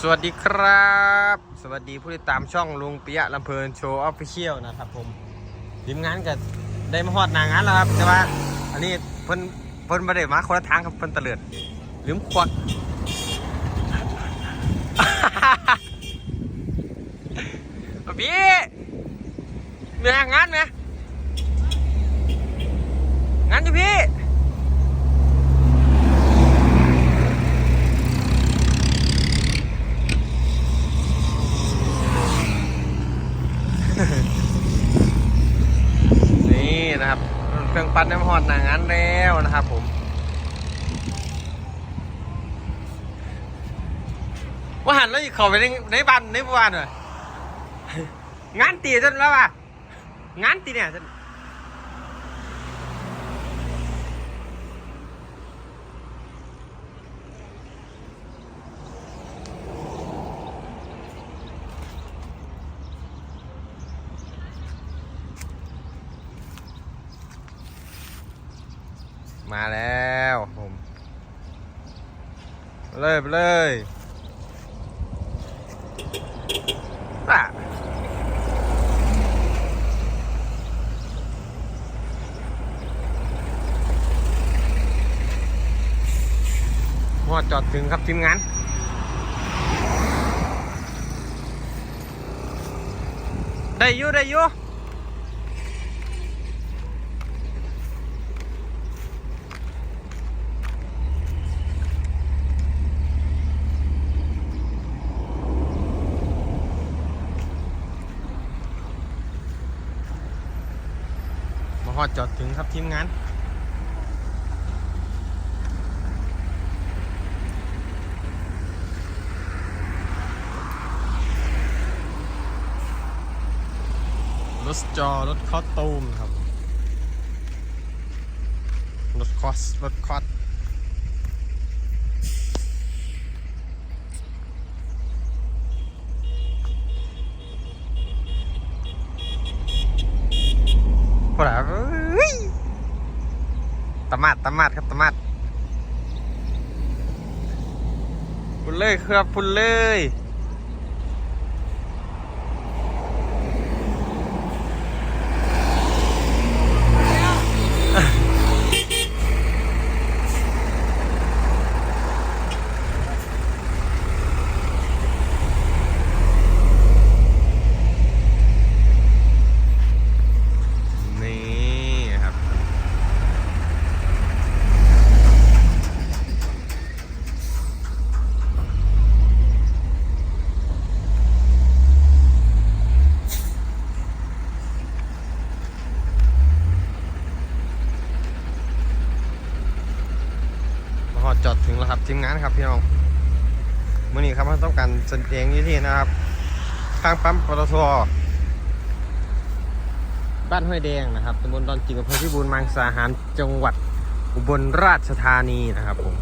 สวัสดีครับ สวัสดีผู้ติดตามช่องลุงปิยะลำเพลินโชว์ออฟฟิเชียลนะครับผมทีมงานก็ได้มาฮอดหนางานแล้วครับแต่ว่าอันนี้เพิ่นเพิ่นไม่ได้มาคนละทางครับเพิ่นตะเลิดลืมควักพี่เมีงานไหมงานอยู่พี่ นี่นะครับ เครื่อง ปั้นน้ำหอดหนังอันแล้วนะครับผมว่าหันแล้วอีกเขาไปในในบ้านในบ้านเลยงานตีจนแล้วว่ะงานตีเนี่ย มาแล้วผมเลยไปเลยอะหอดจอดถึงครับทีมงานได้อยู่ได้อยู่ ฮอดจอดถึงครับทีมงานรถจอรถคอตูมครับรถคอสรถคอส พวกเราตะมัดตะมัดครับตะมัดพุ่นเลยครับพุ่นเลย นี่ครับ มาหอด จอดถึงแล้วครับทีมงานครับพี่น้องเมื่อนี้ครับเราต้องการแสดงอยู่ที่นะครับข้างปั๊มปตทบ้านห้วยแดงนะครับตำบลดอนจิงอำเภอพิบูลมังสาหารจังหวัดอุบลราชธานีนะครับผม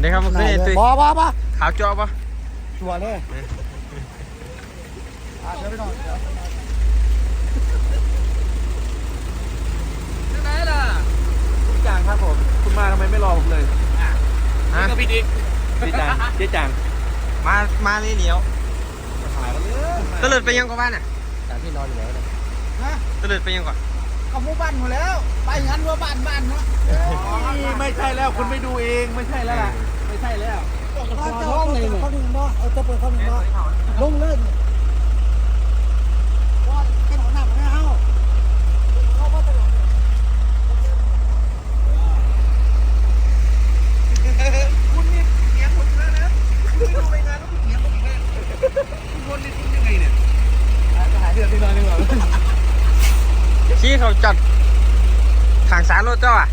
เป็นไงครับเมื่อคืนนี้ตุ้ยบอบอบอขาวจอปะชัวร์เลยอะเดี๋ยวไปนอนเดี๋ยวที่ไหนล่ะพี่จางครับผม คุณมาทำไมไม่รอผมเลยฮะก็พี่ดิพี่จางเจ๊จางมา มาเลยเหนียวถ่ายกันเลยตะเลิดไปยังก่อนบ้านน่ะแต่พี่นอนอยู่แล้วเลยฮะตะเลิดไปยังก่อนเขาหมู่บ้านหมดแล้ว ไปงั้นว่าบ้านบ้านเนาะ ไม่ใช่แล้วคุณไม่ดูเองไม่ใช่แล้วล่ะไม่ใช่แล้วเขาจะห้องเลยเขาดึงเนาะเอาจะเปิดเขาดึงเนาะลงเลยว่าเป็นหัวหน้าไม่เอาเขาว่าตลอดคุณนี่เถียงผมแล้วนะคุณไม่ดูรายงานแล้วคุณเถียงผมอีกแล้วคุณคนนี่คุณยังไงเนี่ยหายเดือดที่นอนดีกว่าชี้เขาจัดทางสารรถเจ้าอะ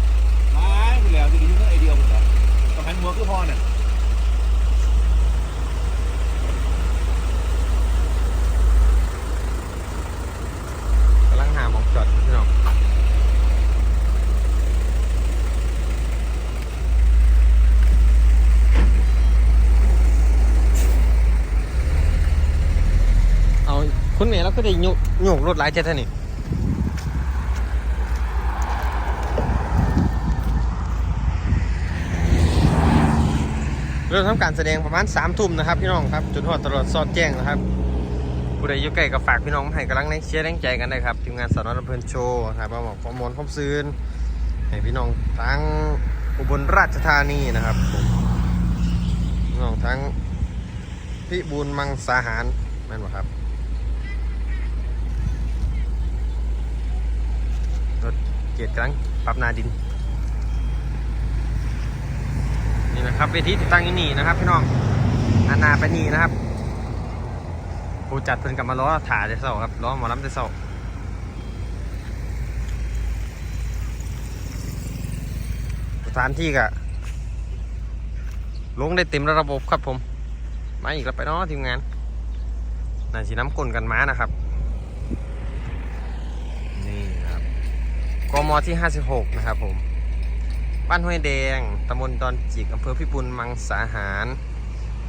หัวคือพอเนี่ยกำลังหาหมองจอดพี่น้องเอาคุณเมนแล้วก็ได้โยกโยกรถไล่เจ้าท่านนี่ ริ่มทำการแสดงประมาณสามทุ่มนะครับพี่น้องครับจนหอดตลอดซอดแจ้งนะครับผู้ใดอยู่ใกล้ก็ฝากพี่น้องให้กำลังในเชียร์แรงใจกันได้ครับทีมงานสอนรำเพลินโชว์นะครับมาบอกข้อมูลข้อมซืนให้พี่น้องทั้งอุบลราชธานีนะครับผมพี่น้องทั้งพิบูลมังสาหารแม่นบ่ครับรถเกียรติกำลังปรับนาดิน นะครับเวทีติดตั้งอยู่นี่นะครับพี่น้องอานาไปนี่นะครับผู้จัดเพิ่นกลับมาล้อถ่าได้เศร้าครับล้อหมอลำได้เศร้าสถานที่ก็ลงได้เต็มระบบครับผมมาอีกแล้วไปเนาะทีมงานน่าสีน้ำกลนกันม้านะครับนี่ครับกมที่ 56 นะครับผม บ้านห้วยแดง ตำบลดอนจิก อำเภอพิบูลมังสาหาร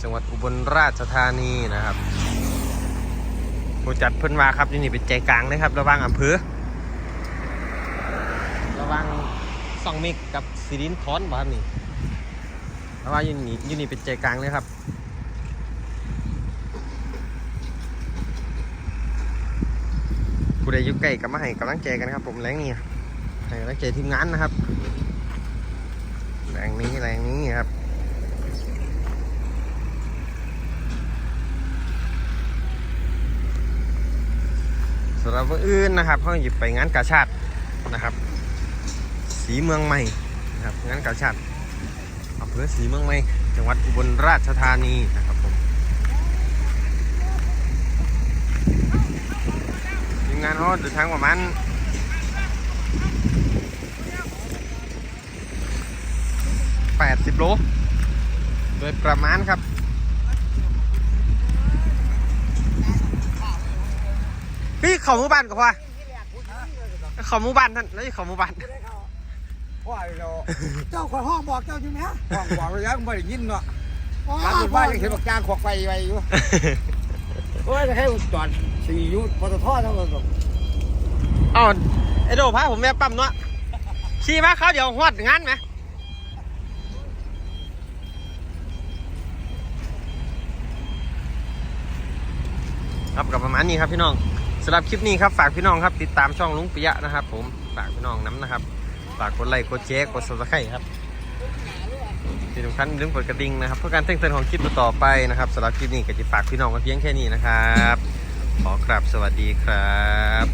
จังหวัดอุบลราชธานีนะครับผู้จัดเพิ่นว่าครับที่นี่เป็นใจกลางเลยครับ ระว่างอำเภอ ระว่างซองมิกกับสิรินทอนบ้านนี่ระว่างยูนี่ยูนี่เป็นใจกลางเลยครับผู้ใดอยู่ใกล้ก็มาให้กำลังใจกันครับ ผมแรงนี้ให้กำลังใจทีมงานนะครับ แรงนี้แรงนี้ครับสำหรับอื่นนะครับเขาหยิบไปงานกาชาตินะครับ สีเมืองใหม่นะครับงานกาชาติอำเภอสีเมืองใหม่จังหวัดอุบลราชธานีนะครับผมทีมงานเขาเดินทางประมาณ 80 โล โดยประมาณครับ พี่เขาหมู่บ้านกับพ่อเขาหมู่บ้านท่านแล้วเขาหมู่บ้านว่าเราเจ้าขอห้องบอกเจ้าอยู่ไหมห้องบอกระยะไม่ได้ยินเนาะอ๋อการหมู่บ้านยังเห็นบอกจางขวกไฟไว้อยู่โอ้ยจะให้จอดสี่ยุปตททั้งหมดเอาไอโดพาผมแวะปั๊มเนาะขี่มาเขาเดี๋ยวหวดงานไหม ครับกับประมาณนี้ครับพี่น้องสำหรับคลิปนี้ครับฝากพี่น้องครับติดตามช่องลุงปิยะนะครับ ผมฝากพี่น้องน้ำนะครับฝากกดไลค์กดแชร์กดซับสไครต์ครับที่สำคัญอย่าลืมกดกระดิ่งนะครับเพื่อการแจ้งเตือนของคลิปต่อไปนะครับสำหรับคลิปนี้ก็จะฝากพี่น้องกันเพียงแค่นี้นะครับ ขอกราบสวัสดีครับ